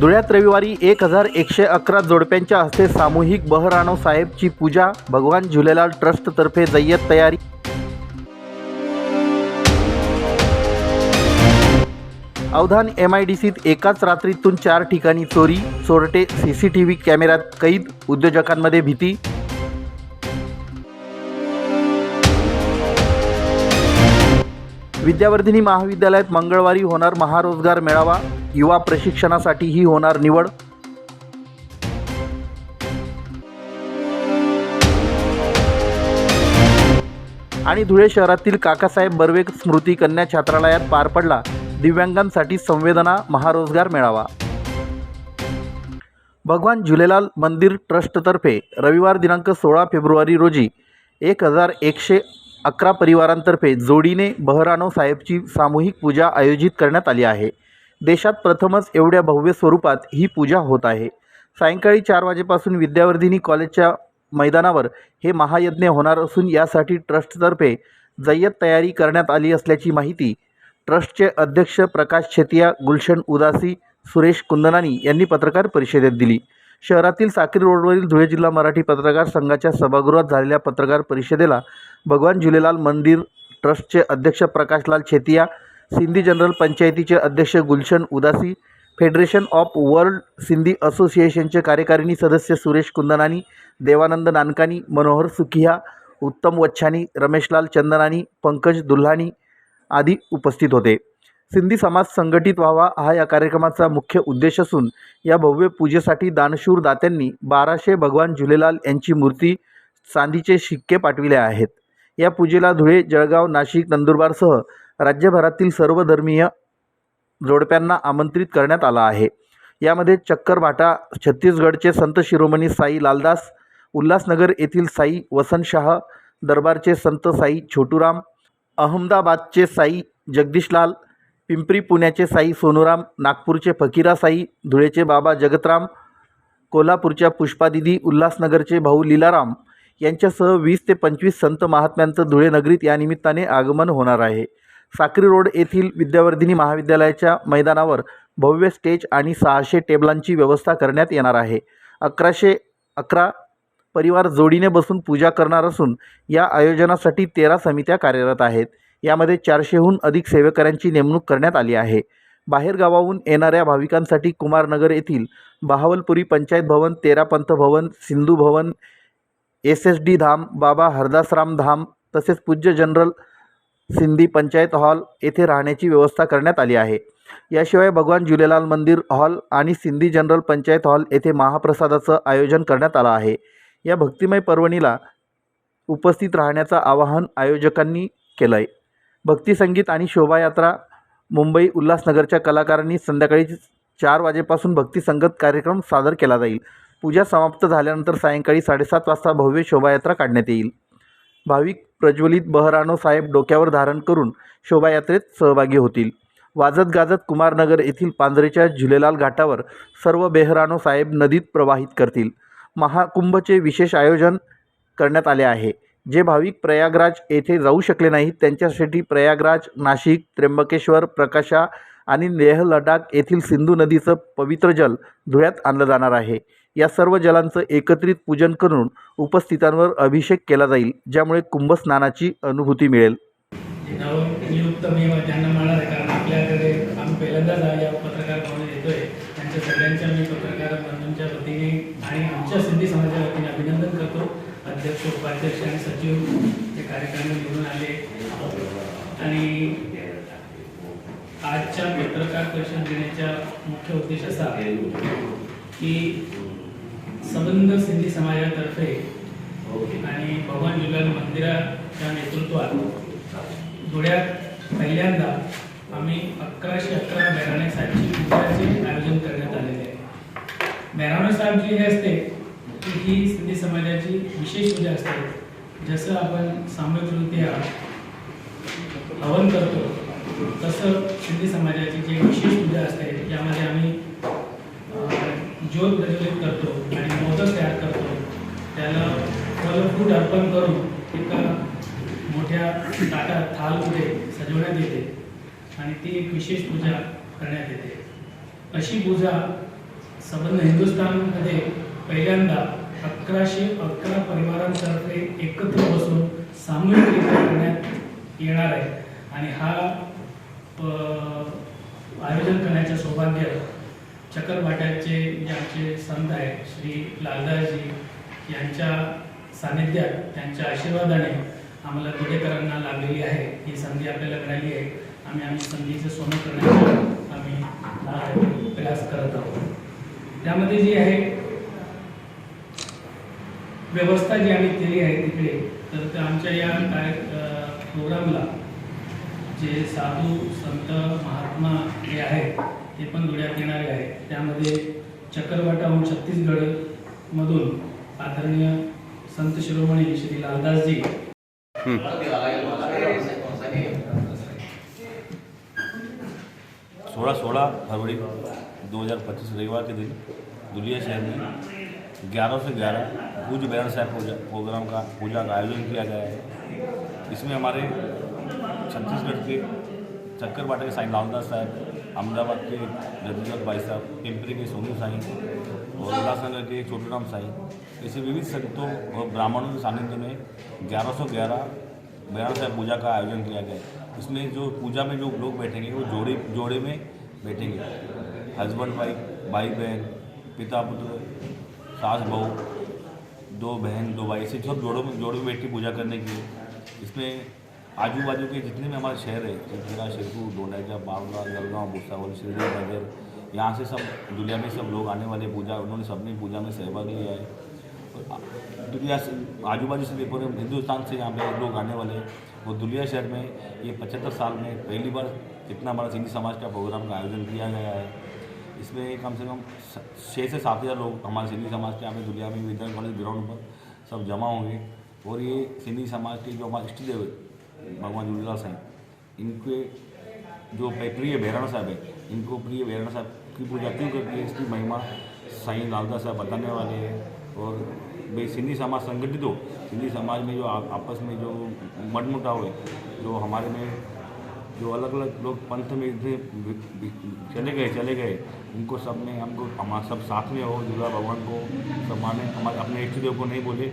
धुळ्यात रविवारी एक हजार एकशे अकरा जोडप्यांच्या हस्ते सामूहिक बहराणो साहेबची पूजा भगवान झुलेलाल ट्रस्टतर्फे जय्यत तयारी. अवधान एम आय डी सीत एकाच रात्रीतून चार ठिकाणी चोरी चोरटे सी सी टी व्ही कॅमेऱ्यात कैद उद्योजकांमध्ये भीती. विद्यावर्धिनी महाविद्यालयात मंगळवारी होणार महारोजगार मेळावा. युवा प्रशिक्षणासाठीही होणार निवड. आणि धुळे शहरातील काकासाहेब बर्वे स्मृती कन्या छात्रालयात पार पडला. दिव्यांगांसाठी संवेदना महारोजगार मेळावा. भगवान झुलेलाल मंदिर ट्रस्टतर्फे रविवार दिनांक सोळा फेब्रुवारी रोजी एक हजार एकशे अकरा परिवारांतर्फे जोडीने बहरानो साहेबची सामूहिक पूजा आयोजित करण्यात आली आहे. देशात प्रथमच एवढ्या भव्य स्वरूपात ही पूजा होत आहे. सायंकाळी चार वाजेपासून विद्यावर्धिनी कॉलेजच्या मैदानावर हे महायज्ञ होणार असून यासाठी ट्रस्टतर्फे जय्यत तयारी करण्यात आली असल्याची माहिती ट्रस्टचे अध्यक्ष प्रकाश छेतिया गुलशन उदासी सुरेश कुंदनानी यांनी पत्रकार परिषदेत दिली. शहरातील साक्री रोडवरील धुळे जिल्हा मराठी पत्रकार संघाच्या सभागृहात झालेल्या पत्रकार परिषदेला भगवान झुलेलाल मंदिर ट्रस्टचे अध्यक्ष प्रकाशलाल छेतिया सिंधी जनरल पंचायतीचे अध्यक्ष Gulshan Udasi federation of world Sindhi असोसिएशनचे कार्यकारिणी सदस्य सुरेश कुंदनानी देवानंद नानकानी मनोहर सुखिया उत्तम वच्छानी रमेशलाल चंदनानी पंकज दुल्हानी आदी उपस्थित होते. सिंधी समाज संघटित व्हावा हा या कार्यक्रमाचा मुख्य उद्देश असून या भव्य पूजेसाठी दानशूर दात्यांनी बाराशे भगवान झुलेलाल यांची मूर्ती चांदीचे शिक्के पाठविले आहेत. या पूजेला धुळे जळगाव नाशिक नंदुरबारसह राज्यभरातील सर्व धर्मीय जोडप्यांना आमंत्रित करण्यात आलं आहे. यामध्ये चक्करभाटा छत्तीसगडचे संत शिरोमणी साई लालदास उल्हासनगर येथील साई वसंतशाह दरबारचे संत साई छोटूराम अहमदाबादचे साई जगदीशलाल पिंपरी पुण्याचे साई सोनूराम नागपूरचे फकीरासाई धुळेचे बाबा जगतराम कोल्हापूरच्या पुष्पादिदी उल्हासनगरचे भाऊ लीलाराम यांच्यासह वीस ते पंचवीस संत महात्म्यांचं धुळे नगरीत या निमित्ताने आगमन होणार आहे. साक्री रोड येथील विद्यावर्धिनी महाविद्यालयाच्या मैदानावर भव्य स्टेज आणि सहाशे टेबलांची व्यवस्था करण्यात येणार आहे. अकराशे अकरा परिवार जोडीने बसून पूजा करणार असून या आयोजनासाठी तेरा समित्या कार्यरत आहेत. यामध्ये चारशेहून अधिक सेवेकऱ्यांची नेमणूक करण्यात आली आहे. बाहेरगावाहून येणाऱ्या भाविकांसाठी कुमारनगर येथील Bahawalpuri panchayat Bhavan Terapanth Bhavan Sindhu Bhavan S S D Dham Baba Hardasram Dham तसेच पूज्य जनरल सिंधी पंचायत हॉल येथे राहण्याची व्यवस्था करण्यात आली आहे. याशिवाय भगवान झुलेलाल मंदिर हॉल आणि सिंधी जनरल पंचायत हॉल येथे महाप्रसादाचं आयोजन करण्यात आलं आहे. या भक्तिमय पर्वणीला उपस्थित राहण्याचं आवाहन आयोजकांनी केलं आहे भक्तिसंगीत आणि शोभायात्रा मुंबई उल्हासनगरच्या कलाकारांनी संध्याकाळी चार वाजेपासून भक्तिसंगत कार्यक्रम सादर केला जाईल. पूजा समाप्त झाल्यानंतर सायंकाळी साडेसात वाजता भव्य शोभायात्रा काढण्यात येईल. भाविक प्रज्वलित बहरानो साहेब डोक्यावर धारण करून शोभायात्रेत सहभागी होतील. वाजत गाजत कुमारनगर येथील पांजरेच्या झुलेलाल घाटावर सर्व बेहरानो साहेब नदीत प्रवाहित करतील. महाकुंभचे विशेष आयोजन करण्यात आले आहे. जे भाविक प्रयागराज येथे जाऊ शकले नाहीत त्यांच्यासाठी प्रयागराज नाशिक त्र्यंबकेश्वर प्रकाशा आणि लेह लडाख येथील सिंधू नदीचं पवित्र जल धुळ्यात आणलं जाणार आहे. या सर्व जलांचं एकत्रित पूजन करून उपस्थितांवर अभिषेक केला जाईल ज्यामुळे कुंभस्नानाची अनुभूती मिळेल नवनियुक्त मी त्यांना म्हणणार आहे कारण आपल्याकडे आम्ही पहिल्यांदाच हा या पत्रकार भवनात येतोय त्यांच्या सगळ्यांच्या मी पत्रकार बंधूंच्या वतीने आणि आमच्या सिंधी समाजाच्या वतीने अभिनंदन करतो अध्यक्ष उपाध्यक्ष आणि सचिव हे कार्यक्रम निवडून आले आणि आजच्या पत्रकार परिषद देण्याचा मुख्य उद्देश असा आहे की संबंध सिंधी समाजातर्फे आणि भगवान झुलाल मंदिराच्या नेतृत्वात धुळ्यात पहिल्यांदा आम्ही अकराशे अकरा बेराणे साहेबची पूजाचे आयोजन करण्यात आलेले आहे. बेराणे साहेब जी हे असते की ही सिंधी समाजाची विशेष पूजा असते. जसं आपण सामूहिकरित्या हवन करतो तसं सिंधी समाजाची जी विशेष पूजा असते यामध्ये आम्ही ज्योत प्रज्वलित करतो आणि मोदक तयार करतो. त्याला फलफूट अर्पण करून एका मोठ्या ताटात थालमध्ये सजवण्यात येते आणि ती एक विशेष पूजा करण्यात येते. अशी पूजा संबंध हिंदुस्थानमध्ये पहिल्यांदा अकराशे अकरा परिवारांतर्फे एकत्र बसून सामूहिकरित्या करण्यात येणार आहे. आणि हा आयोजन करण्याचं सौभाग्य चक्करवाट्याचे जे आमचे संत आहेत श्री लालदाजी यांच्या सानिध्यात त्यांच्या आशीर्वादाने आम्हाला गुडेकरांना लाभलेली आहे. ही संधी आपल्याला मिळाली आहे. आम्ही आम्ही संधीचं सोनं करण्याचा आम्ही प्रयास करत आहोत. त्यामध्ये जी आहे व्यवस्था जी आम्ही केली आहे तिकडे तर त्या आमच्या या काय प्रोग्रामला जे साधू संत महात्मा जे आहेत ते पण धुळ्यात येणारे आहेत. त्यामध्ये चक्रवाटाहून छत्तीसगडमधून आदरणीय संत शिरोमणी श्री लालदासजी. सोळा सोळा फरवरी 2025 रविवार के दिन दुलिया शहर में 11 से 11 पूज बैरन साहब पूजा प्रोग्राम का पूजा का आयोजन किया गया है। इसमें हमारे छत्तीसगढ़ के चक्कर के साईं लालदास साहब, अहमदाबाद के जगदीश भाई साहब, पिंपरी के सोनू साईं और उल्लासनगर के छोटूराम साईं। ऐसे विविध संतों और ब्राह्मणों के सानिध्य में ग्यारह सौ ग्यारह बैरन साहब पूजा का आयोजन किया गया। इसमें जो पूजा में जो लोग बैठेंगे, वो जोड़े जोड़े में बैठेंगे। हस्बैंड वाइफ, भाई बहन, पिता पुत्र, सास बहू, दो बहन, दो भाई, ऐसे सब जोड़ों में जोड़ों में बैठ के पूजा करने के है। इसमें आजू बाजू के जितने भी हमारे शहर है चित्रा शिरपुर डोडाजा बावला जलगांव भूसावल शिरडी नगर यहाँ से सब, दुनिया में सब लोग आने वाले पूजा, उन्होंने सबने पूजा में सहभाग लिया है। और दुनिया से आजू बाजू से पूरे हिंदुस्तान से यहाँ पे लोग आने वाले हैं। वो दुलिया शहर में ये पचहत्तर साल में पहली बार इतना हमारा सिंधी समाज का प्रोग्राम का आयोजन किया गया है। इसमें कम से कम छः से सात हज़ार लोग हमारे सिंधी समाज के यहाँ पे दुनिया में विद्या कॉलेज, ग्राउंड पर सब जमा होंगे। और ये सिंधी समाज के जो हमारे इष्ट देव भगवान झूलेलाल साईं। इनके जो प्रिय भैरव साहब है इनको प्रिय भैरव साहब की पूजा क्यों करती है इसकी महिमा साईं लालदा साहब बताने वाले हैं। और भाई सिंधी समाज संगठित हो सिंधी समाज में जो आपस में जो मनमुटाव है जो हमारे में जो अलग अलग लोग पंथ में इतने चले गए चले गए उनको सब में हमको हमारा सब साथ में हो दुर्गा भगवान को सब माने हमारे अपने इष्ट देव को नहीं बोले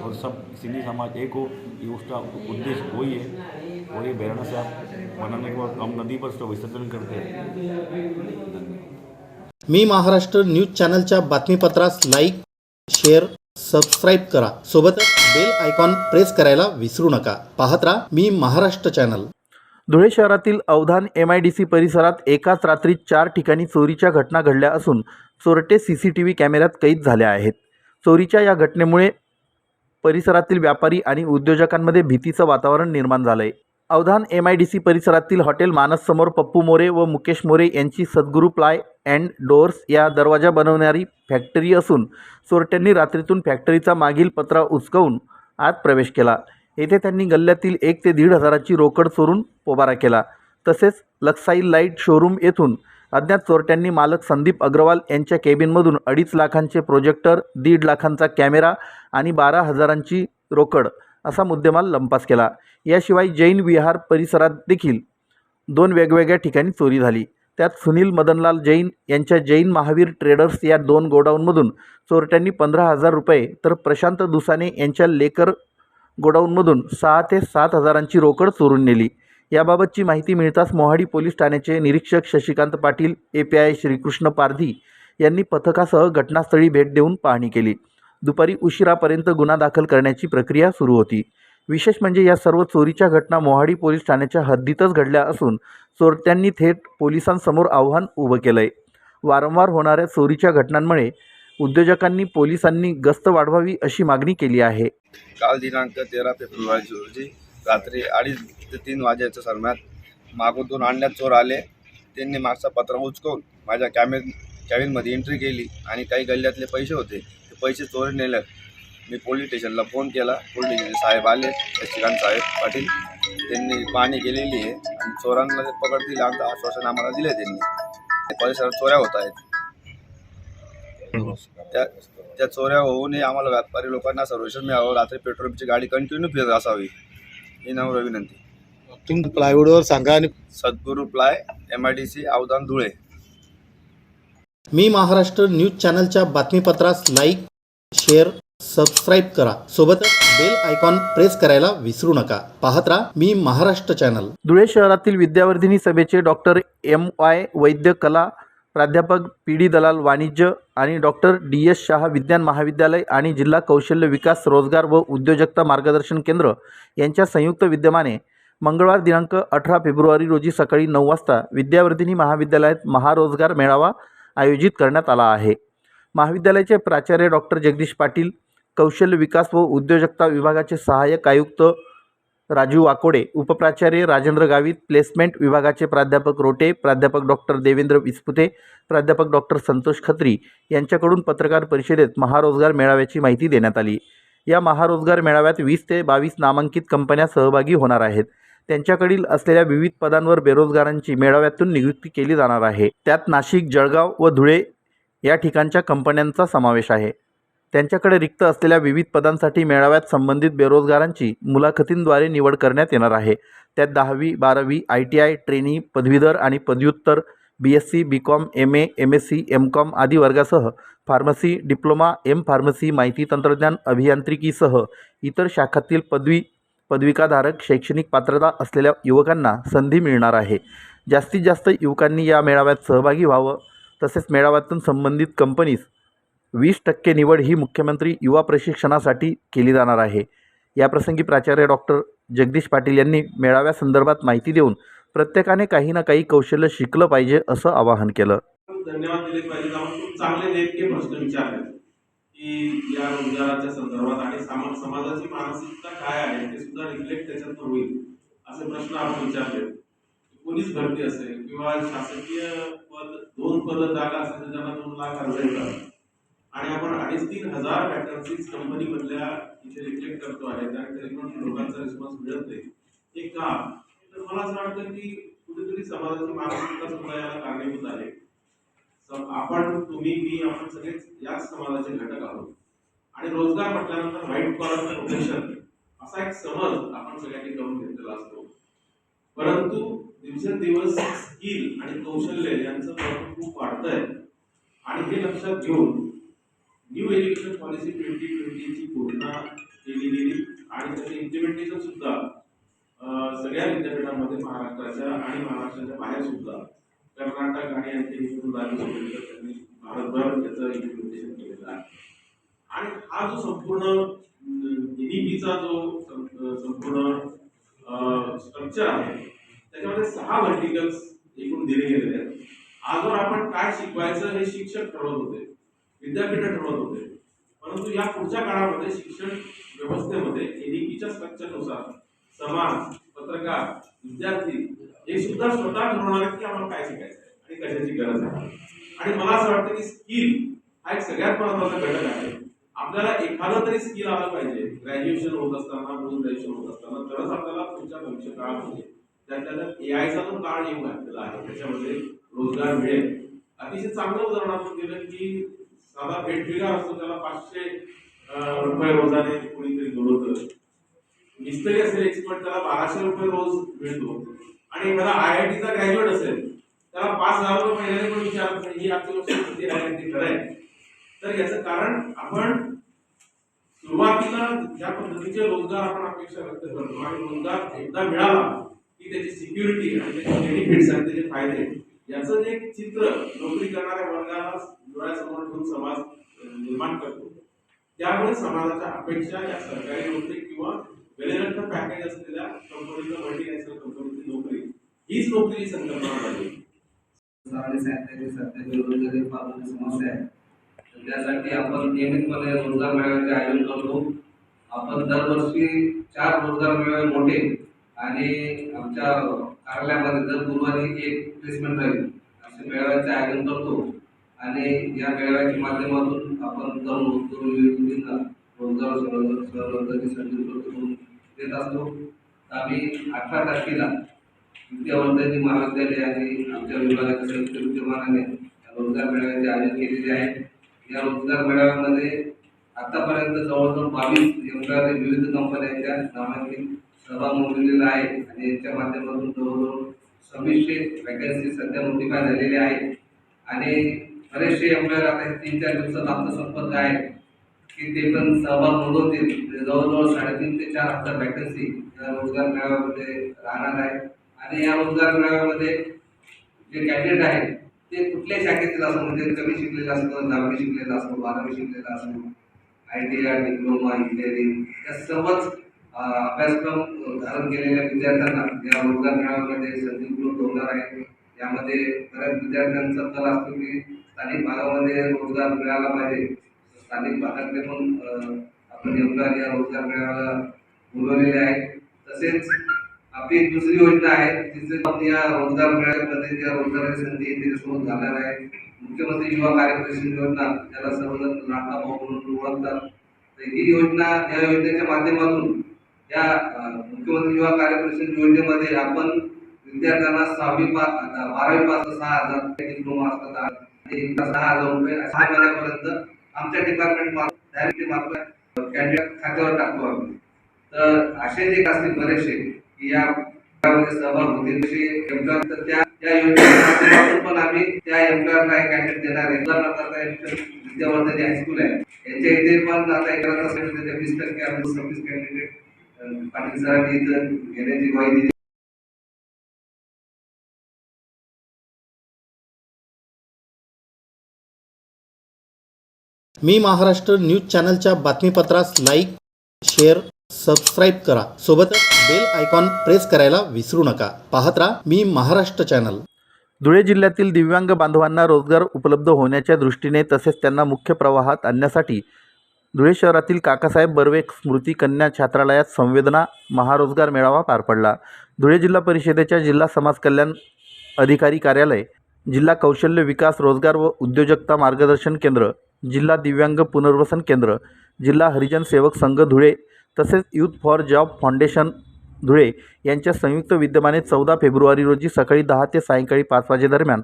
और सब सिंधी समाज एक हो ये उसका उद्देश्य वही है और ये बैरना साहब बनाने के बाद हम नदी पर उसका विसर्जन करते हैं। मी महाराष्ट्र न्यूज चॅनलच्या बातमीपत्रास लाईक शेअर सबस्क्राईब करा. सोबतच बेल आयकॉन प्रेस करायला विसरू नका. पाहत राहा मी महाराष्ट्र चॅनल. धुळे शहरातील Avdhan M I D C परिसरात एकाच रात्री चार ठिकाणी चोरीच्या घटना घडल्या असून चोरटे सी सी टी व्ही कॅमेऱ्यात कैद झाले आहेत. चोरीच्या या घटनेमुळे परिसरातील व्यापारी आणि उद्योजकांमध्ये भीतीचं वातावरण निर्माण झालं आहे Avdhan M I D C परिसरातील हॉटेल मानससमोर पप्पू मोरे व मुकेश मोरे यांची सद्गुरू प्लाय अँड डोअर्स या दरवाजा बनवणारी फॅक्टरी असून चोरट्यांनी रात्रीतून फॅक्टरीचा मागील पत्रा उचकवून आत प्रवेश केला. येथे त्यांनी गल्ल्यातील एक ते दीड हजाराची रोकड चोरून पोबारा केला. तसेच लक्साई लाइट शोरूम येथून अज्ञात चोरट्यांनी मालक संदीप अग्रवाल यांच्या केबिनमधून अडीच लाखांचे प्रोजेक्टर दीड लाखांचा कॅमेरा आणि बारा हजारांची रोकड असा मुद्देमाल लंपास केला. याशिवाय जैन विहार परिसरात देखील दोन वेगवेगळ्या ठिकाणी चोरी झाली. त्यात सुनील मदनलाल जैन यांच्या जैन महावीर ट्रेडर्स या दोन गोडाऊनमधून चोरट्यांनी पंधरा हजार रुपये तर प्रशांत दुसाने यांच्या लेकर गोडाऊनमधून सहा ते सात हजारांची रोकड चोरून नेली. याबाबतची माहिती मिळताच मोहाडी पोलीस ठाण्याचे निरीक्षक Shashikant Patil A P I Shrikrishna Pardhi यांनी पथकासह घटनास्थळी भेट देऊन पाहणी केली. दुपारी उशिरापर्यंत गुन्हा दाखल करण्याची प्रक्रिया सुरू होती. विशेष म्हणजे या सर्व चोरीच्या घटना मोहाडी पोलीस ठाण्याच्या हद्दीतच घडल्या असून चोरट्यांनी थेट पोलिसांसमोर आव्हान उभं केलं आहे वारंवार होणाऱ्या चोरीच्या घटनांमुळे उद्योजकांनी पोलिसांनी गस्त वाढवावी अशी मागणी केली आहे. काल दिनांक तेरा फेब्रुवारी रोजी रात्री अडीच ते तीन वाजेच्या दरम्यान मागून दोन चोर आले. त्यांनी मागचा पत्रा उचकवून माझ्या कॅमेन कॅबिनमध्ये एंट्री केली आणि काही गल्ल्यातले पैसे होते ते पैसे चोरी नेले. मी पोलीस स्टेशनला फोन केला. पोलीस स्टेशन साहेब आले. शशिकांत साहेब पाटील त्यांनी पाणी केलेली आहे आणि चोरांना ते पकडतील आमचं आश्वासन आम्हाला दिले त्यांनी. परिसरात चोऱ्या होत आहेत. त्या त्या चोऱ्या होऊ नये आम्हाला व्यापारी लोकांना सर्वेक्षण मिळावं. रात्री पेट्रोलची गाडी कंटिन्यू फिरत असावी. ही नम्र विनंती. तुम्ही प्लायवूडवर सांगा आणि Sadguru ply M I D C Avdhan Dhule. Me Maharashtra news चॅनलच्या बातमीपत्रास लाईक शेअर सबस्क्राईब करा. सोबतच बेल आयकॉन प्रेस करायला विसरू नका. पाहत राहा मी महाराष्ट्र चॅनल धुळे शहरातील विद्यावर्धिनी सभेचे डॉक्टर एम वाय वैद्य कला प्राध्यापक पी डी दलाल वाणिज्य आणि डॉक्टर डी एस शहा विज्ञान महाविद्यालय आणि जिल्हा कौशल्य विकास रोजगार व उद्योजकता मार्गदर्शन केंद्र यांच्या संयुक्त विद्यमाने मंगळवार दिनांक अठरा फेब्रुवारी रोजी सकाळी नऊ वाजता विद्यावर्धिनी महाविद्यालयात महारोजगार मेळावा आयोजित करण्यात आला आहे. महाविद्यालयाचे प्राचार्य डॉक्टर जगदीश पाटील कौशल्य विकास व उद्योजकता विभागाचे सहाय्यक आयुक्त राजू वाकोडे उपप्राचार्य राजेंद्र गावित प्लेसमेंट विभागाचे प्राध्यापक रोटे प्राध्यापक डॉक्टर देवेंद्र विस्पुते प्राध्यापक डॉक्टर संतोष खत्री यांच्याकडून पत्रकार परिषदेत महारोजगार मेळाव्याची माहिती देण्यात आली. या महारोजगार मेळाव्यात वीस ते बावीस नामांकित कंपन्या सहभागी होणार आहेत. त्यांच्याकडील असलेल्या विविध पदांवर बेरोजगारांची मेळाव्यातून नियुक्ती केली जाणार आहे. त्यात नाशिक जळगाव व धुळे या ठिकाणच्या कंपन्यांचा समावेश आहे. त्यांच्याकडे रिक्त असलेल्या विविध पदांसाठी मेळाव्यात संबंधित बेरोजगारांची मुलाखतींद्वारे निवड करण्यात येणार आहे. त्यात दहावी बारावी आय टी आय ट्रेनी पदवीधर आणि पदव्युत्तर B S C B com M A M S C M com आदी वर्गासह फार्मसी डिप्लोमा एम फार्मसी माहिती तंत्रज्ञान अभियांत्रिकीसह इतर शाखातील पदवी पदविकाधारक शैक्षणिक पात्रता असलेल्या युवकांना संधी मिळणार आहे. जास्तीत जास्त युवकांनी या मेळाव्यात सहभागी व्हावं. तसेच मेळाव्यातून संबंधित कंपनीस वीस टक्के निवड ही मुख्यमंत्री युवा प्रशिक्षणासाठी केली जाणार आहे. याप्रसंगी प्राचार्य डॉक्टर जगदीश पाटील यांनी मेळाव्यासंदर्भात माहिती देऊन प्रत्येकाने काही ना काही कौशल्य शिकलं पाहिजे असं आवाहन केलं. धन्यवाद दिले पाहिजे. खूप चांगले नेमके प्रश्न विचारले. की या रोजगाराच्या संदर्भात आणि समाजाची मानसिकता काय आहे ते सुद्धा रिफ्लेक्ट त्याच्यातून होईल असे प्रश्न आपण विचारले. पोलीस भरती असेल किंवा शासकीय पद दोन पद जागा असेल तर त्यांना दोन लाख अर्ज येतात. आणि आपण अडीच तीन हजार वॅकन्सीज कंपनी मधल्या इथे रिफ्लेक्ट करतो आहे. आणि तरी पण लोकांचा रिस्पॉन्स मिळत नाही. हे का? तर मला असं वाटतं की कुठेतरी समाजाची मानसिकता सुद्धा याला कारणीभूत आहे. आपण तुम्ही मी आपण सगळेच याच समाजाचे घटक आहोत. आणि रोजगार म्हटल्यानंतर व्हाईट कॉलर प्रोफेशन असा एक समज आपण सगळ्यांनी करून घेतलेला असतो. परंतु दिवसेंदिवस स्किल आणि कौशल्य यांचं महत्त्व खूप वाढतंय. आणि हे लक्षात घेऊन न्यू एज्युकेशन पॉलिसी ट्वेंटी ट्वेंटीची घोषणा केली गेली. आणि त्याचे इम्प्लिमेंटेशन सुद्धा सगळ्या विद्यापीठांमध्ये महाराष्ट्राच्या आणि महाराष्ट्राच्या बाहेर सुद्धा कर्नाटक आणि राज्य त्यांनी भारतभर त्याचं इम्प्लिमेंटेशन केलेलं आहे. आणि हा जो संपूर्ण एनईपीचा जो संपूर्ण स्ट्रक्चर आहे त्याच्यामध्ये सहा व्हर्टिकल्स एकूण दिले गेलेले आहेत. आजवर आपण काय शिकवायचं हे शिक्षक ठरवत होते. विद्यापीठ ठरवत होते. परंतु या पुढच्या काळामध्ये शिक्षण व्यवस्थेमध्ये एनईपीच्या स्ट्रक्चरनुसार समाज पत्रकार विद्यार्थी हे सुद्धा स्वतः ठरवणार आहेत की आम्हाला काय शिकायचं आहे आणि कशाची गरज आहे. आणि मला असं वाटतं की स्किल हा एक सगळ्यात महत्त्वाचा घटक आहे. आपल्याला एखादं तरी स्किल आलं पाहिजे. ग्रॅज्युएशन होत असताना पोस्ट ग्रॅज्युएशन होत असताना तरच आपल्याला पुढच्या भविष्य काळामध्ये म्हणजे त्यातल्या त्यात आयचा जो काळ येऊ घातलेला आहे. त्याच्यामध्ये रोजगार मिळेल. अतिशय चांगलं उदाहरण आपण दिलं की साधा पेटविकार असतो त्याला पाचशे रुपये रोजाने कोणीतरी जोडवतं मिस्त्री असेल एक्सपर्ट त्याला बाराशे रुपये रोज मिळतो. आणि एखादा आय आय टीचा ग्रॅज्युएट असेल त्याला पाच हजार रुपये महिन्याने पण विचारत नाही. ही आजची गोष्ट किती आय आय टी आहे? तर याचं कारण आपण सुरुवातीला ज्या पद्धतीचे रोजगार आपण अपेक्षा व्यक्त करतो आणि रोजगार एकदा मिळाला की त्याची सिक्युरिटी आणि त्याचे बेनिफिट्स आणि त्याचे फायदे याचं जे चित्र नोकरी करणाऱ्या वर्गाला डोळ्यासमोर ठेवून समाज निर्माण करतो. त्यामुळे समाजाच्या अपेक्षा या सरकारी नोकरी किंवा वेलेनंत पॅकेज असलेल्या कंपनीचं मल्टीनॅशनल कंपनीची नोकरी हीच नोकरी संकल्पना झाली सध्या बेरोजगारी फार मोठी समस्या आहे. त्यासाठी आपण नियमितपणे रोजगार मेळाव्याचे आयोजन करतो. आपण दरवर्षी चार रोजगार मेळावे मोठे आणि आमच्या कार्यालयामध्ये दर गुरुवारी एक प्लेसमेंट राहील. असे मेळाव्याचे आयोजन करतो. आणि या मेळाव्याच्या माध्यमातून आपण तरुण मजदूर युवतींना रोजगार सर्व- सर्वोदयाची संधी उपलब्ध करून देत असतो. आम्ही अठरा तारखेला विद्यावर्धनी महाविद्यालय आणि आमच्या विभागाच्या संयुक्त विद्यमानाने रोजगार मेळाव्याचे आयोजन केलेले आहे. या रोजगार मेळाव्यामध्ये आतापर्यंत जवळजवळ बावीस एम्प्लॉयरी विविध कंपन्यांच्या नामांकित सभा नोंदवलेला आहे आणि याच्या माध्यमातून जवळजवळ सव्वीसशे वॅकन्सी सध्या नोटिफाय झालेल्या आहेत. आणि बरेचसे एम्प्लॉयर आता हे तीन चार दिवसात आमचा संपर्क आहे. की ते पण सहभाग नोंदवतील म्हणजे जवळजवळ साडेतीन ते चार हजार वॅकन्सी या रोजगार मेळाव्यामध्ये राहणार आहे. आणि या रोजगार मेळाव्यामध्ये जे कॅन्डिडेट आहेत ते कुठल्याही शाखेतील असो म्हणजे कमी शिकलेलं असतो दहावी शिकलेलं असो बारावी शिकलेलं असो I T I diploma engineering या सर्वच अभ्यासक्रम धारण केलेल्या विद्यार्थ्यांना या रोजगार मेळाव्यामध्ये संधी उपलब्ध होणार आहे. यामध्ये बऱ्याच विद्यार्थ्यांचा कल असतो की स्थानिक भागामध्ये रोजगार मिळाला पाहिजे. स्थानिक भागातले पण आपण योगदान या रोजगार मिळायला बोलवलेले आहेत. तसेच आपली एक दुसरी योजना आहे तिथे या रोजगार मिळाल्यामध्ये त्या रोजगाराची संधी आहे त्याच्यासोबत घालणार आहे. मुख्यमंत्री युवा कार्यप्रशिक्षण योजना त्याला सर्वजण लाडका भाऊ म्हणून ओळखतात. तर ही योजना या योजनेच्या माध्यमातून या मुख्यमंत्री युवा कार्यप्रशिक्षण योजनेमध्ये आपण विद्यार्थ्यांना सहावी पास बारावी पास सहा हजार डिप्लोमा असतात. सहा हजार रुपये सहा महिन्यापर्यंत आमच्या डिपार्टमेंट डायरेक्ट मार्फत कॅन्डिडेट खात्यावर टाकतो आम्ही. तर असे जे असतील बरेचसे की या मध्ये सहभाग होतील तसे एम्प्लॉयर तर त्या त्या पण आम्ही त्या एम्प्लॉयरला एक कॅन्डिडेट देणार आहे. उदाहरणार्थ आता एक विद्यावर्धन हायस्कूल आहे. यांच्या इथे पण आता एक असेल त्याच्या वीस टक्के आम्ही सव्वीस कॅन्डिडेट पाटील सरांनी इथं घेण्याची ग्वाही दिली. मी महाराष्ट्र न्यूज चॅनलच्या बातमीपत्रास लाईक शेअर सबस्क्राईब करा. सोबतच बेल आयकॉन प्रेस करायला विसरू नका. पाहत राहा मी महाराष्ट्र चॅनल. धुळे जिल्ह्यातील दिव्यांग बांधवांना रोजगार उपलब्ध होण्याच्या दृष्टीने तसेच त्यांना मुख्य प्रवाहात आणण्यासाठी धुळे शहरातील काकासाहेब बर्वे स्मृती कन्या छात्रालयात संवेदना महारोजगार मेळावा पार पडला. धुळे जिल्हा परिषदेच्या जिल्हा समाज कल्याण अधिकारी कार्यालय जिल्हा कौशल्य विकास रोजगार व उद्योजकता मार्गदर्शन केंद्र जिल्हा दिव्यांग पुनर्वसन केंद्र जिल्हा हरिजन सेवक संघ धुळे तसेच youth for job foundation Dhule यांच्या संयुक्त विद्यमाने चौदा फेब्रुवारी रोजी सकाळी दहा ते सायंकाळी पाच वाजेदरम्यान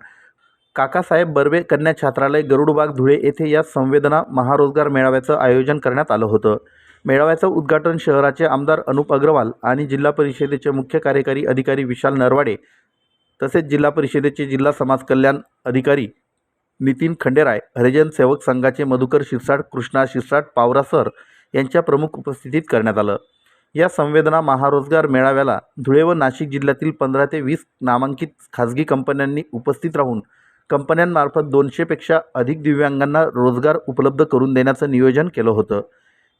काकासाहेब बर्वे कन्या छात्रालय गरुडबाग धुळे येथे या संवेदना महारोजगार मेळाव्याचं आयोजन करण्यात आलं होतं. मेळाव्याचं उद्घाटन शहराचे आमदार अनुप अग्रवाल आणि जिल्हा परिषदेचे मुख्य कार्यकारी अधिकारी विशाल नरवाडे तसेच जिल्हा परिषदेचे जिल्हा समाज कल्याण अधिकारी नितीन खंडेराय हरिजन सेवक संघाचे मधुकर शिरसाट कृष्णा शिरसाट पावरा सर यांच्या प्रमुख उपस्थितीत करण्यात आलं. या संवेदना महारोजगार मेळाव्याला धुळे व नाशिक जिल्ह्यातील पंधरा ते वीस नामांकित खाजगी कंपन्यांनी उपस्थित राहून कंपन्यांमार्फत दोनशेपेक्षा अधिक दिव्यांगांना रोजगार उपलब्ध करून देण्याचं नियोजन केलं होतं.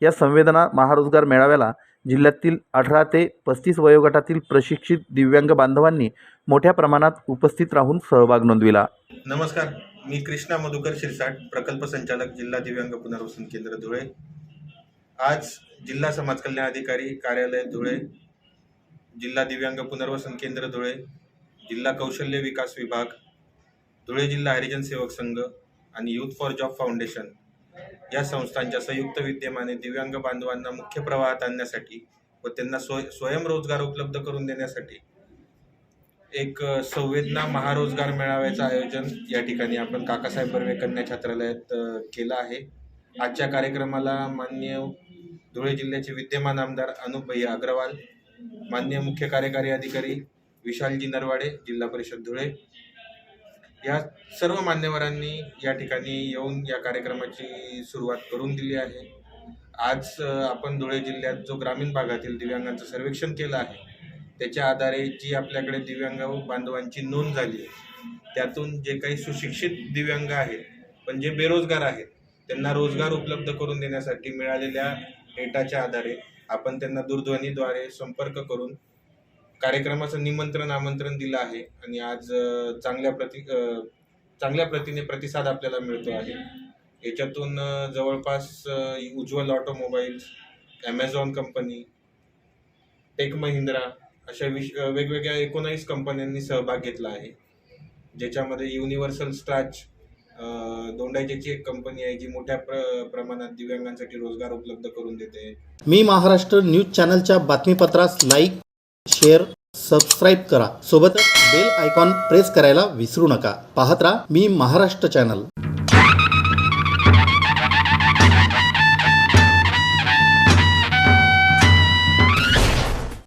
या संवेदना महारोजगार मेळाव्याला जिल्ह्यातील अठरा ते पस्तीस वयोगटातील प्रशिक्षित दिव्यांग बांधवांनी मोठ्या प्रमाणात उपस्थित राहून सहभाग नोंदविला. नमस्कार. मी कृष्णा मधुकर शिरसाट प्रकल्प संचालक जिल्हा दिव्यांग पुनर्वसन केंद्र धुळे. आज जिल्हा समाज कल्याण अधिकारी कार्यालय धुळे जिल्हा दिव्यांग पुनर्वसन केंद्र धुळे जिल्हा कौशल्य विकास विभाग धुळे जिल्हा हरिजन सेवक संघ आणि यूथ फॉर जॉब फाउंडेशन या संस्थांच्या संयुक्त विद्यमाने दिव्यांग बांधवांना मुख्य प्रवाहात आणण्यासाठी व त्यांना स्वय स्वयंरोजगार उपलब्ध करून देण्यासाठी एक संवेदना महारोजगार मेळाव्याचं आयोजन या ठिकाणी आपण काकासाहेब बर्वे कन्या छात्रालयात केलं आहे. आजच्या कार्यक्रमाला मान्य धुळे जिल्ह्याचे विद्यमान आमदार अनुप भैया अग्रवाल मान्य मुख्य कार्यकारी अधिकारी विशालजी नरवाडे जिल्हा परिषद धुळे. या सर्व मान्यवरांनी या ठिकाणी येऊन या कार्यक्रमाची सुरुवात करून दिली आहे. आज आपण धुळे जिल्ह्यात जो ग्रामीण भागातील दिव्यांगांचं सर्वेक्षण केलं आहे त्याच्या आधारे जी आपल्याकडे दिव्यांग बांधवांची नोंद झाली आहे त्यातून जे काही सुशिक्षित दिव्यांग आहेत पण जे बेरोजगार आहेत त्यांना रोजगार उपलब्ध करून देण्यासाठी मिळालेल्या डेटाच्या आधारे आपण त्यांना दूरध्वनीद्वारे संपर्क करून कार्यक्रमाचं निमंत्रण आमंत्रण दिलं आहे आणि आज चांगल्या प्रति चांगल्या प्रतीने प्रतिसाद आपल्याला मिळतो आहे. याच्यातून जवळपास Ujjwal automobiles Amazon company tech Mahindra अशा विश वेगवेगळ्या एकोणावीस कंपन्यांनी सहभाग घेतला आहे. ज्याच्यामध्ये युनिव्हर्सल स्ट्रॅच दोंडायच्याची एक कंपनी आहे जी मोठ्या प्र प्रमाणात दिव्यांगांसाठी रोजगार उपलब्ध करून देते. मी महाराष्ट्र न्यूज चॅनलच्या बातमीपत्रास लाईक शेअर सबस्क्राईब करा. सोबतच बेल आयकॉन प्रेस करायला विसरू नका. पाहत राहा मी महाराष्ट्र चॅनल